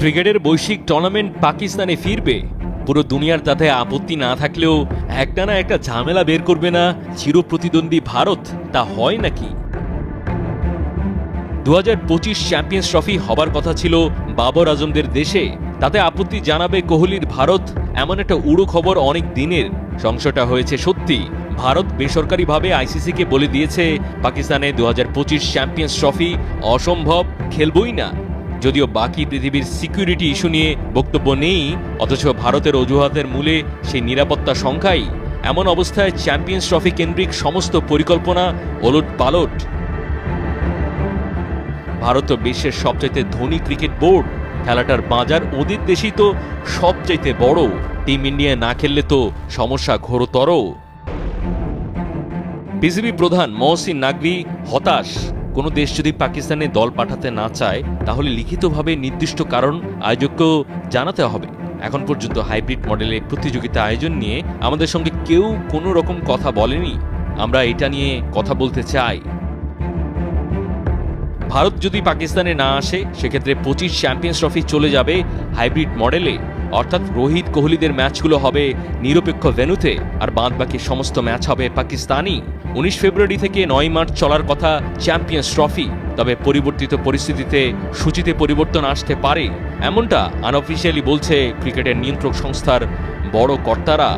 ক্রিকেটের বৈশ্বিক টুর্নামেন্ট পাকিস্তানে ফিরবে। পুরো দুনিয়ার তাতে আপত্তি না থাকলেও একটা না একটা ঝামেলা বের করবে না চিরপ্রতিদ্বন্দ্বী ভারত, তা হয় নাকি? দু হাজার পঁচিশ চ্যাম্পিয়ন্স ট্রফি হবার কথা ছিল বাবর আজমদের দেশে। তাতে আপত্তি জানাবে কোহলির ভারত, এমন একটা উড়ো খবর অনেক দিনের। সংশয়টা হয়েছে সত্যি, ভারত বেসরকারিভাবে আইসিসিকে বলে দিয়েছে, পাকিস্তানে দু হাজার পঁচিশ চ্যাম্পিয়ন্স ট্রফি অসম্ভব, খেলবই না। যদিও বাকি পৃথিবীর সিকিউরিটি ইস্যু নিয়ে বক্তব্য নেই, অথচ ভারতের অজুহাতের মূলে সেই নিরাপত্তা সংখ্যাই এমন অবস্থায় চ্যাম্পিয়ন্স ট্রফি কেন্দ্রিক সমস্ত পরিকল্পনা ওলট পালট ভারত বিশ্বের সবচাইতে ধনী ক্রিকেট বোর্ড, খেলাটার বাজার ওদের দেশেই তো সবচাইতে বড়। টিম ইন্ডিয়া না খেললে তো সমস্যা ঘোরতর। বিসিবি প্রধান মহসিন নাকভি হতাশ। কোনো দেশ যদি পাকিস্তানে দল পাঠাতে না চায়, তাহলে লিখিতভাবে নির্দিষ্ট কারণ আয়োজককেও জানাতে হবে। এখন পর্যন্ত হাইব্রিড মডেলে প্রতিযোগিতা আয়োজন নিয়ে আমাদের সঙ্গে কেউ কোনো রকম কথা বলেনি। আমরা এটা নিয়ে কথা বলতে চাই। ভারত যদি পাকিস্তানে না আসে, সেক্ষেত্রে পঁচিশ চ্যাম্পিয়ন্স ট্রফি চলে যাবে হাইব্রিড মডেলে। অর্থাৎ রোহিত কোহলিদের ম্যাচগুলো হবে নিরপেক্ষ ভেনুতে, আর বাদ বাকি সমস্ত ম্যাচ হবে পাকিস্তানি। উনিশ ফেব্রুয়ারি থেকে নয় মার্চ চলার কথা চ্যাম্পিয়ন্স ট্রফি, তবে পরিবর্তিত পরিস্থিতিতে সূচিতে পরিবর্তন আসতে পারে। এমনটা আনঅফিসিয়ালি বলছে ক্রিকেটের নিয়ন্ত্রক সংস্থার বড় কর্তারা।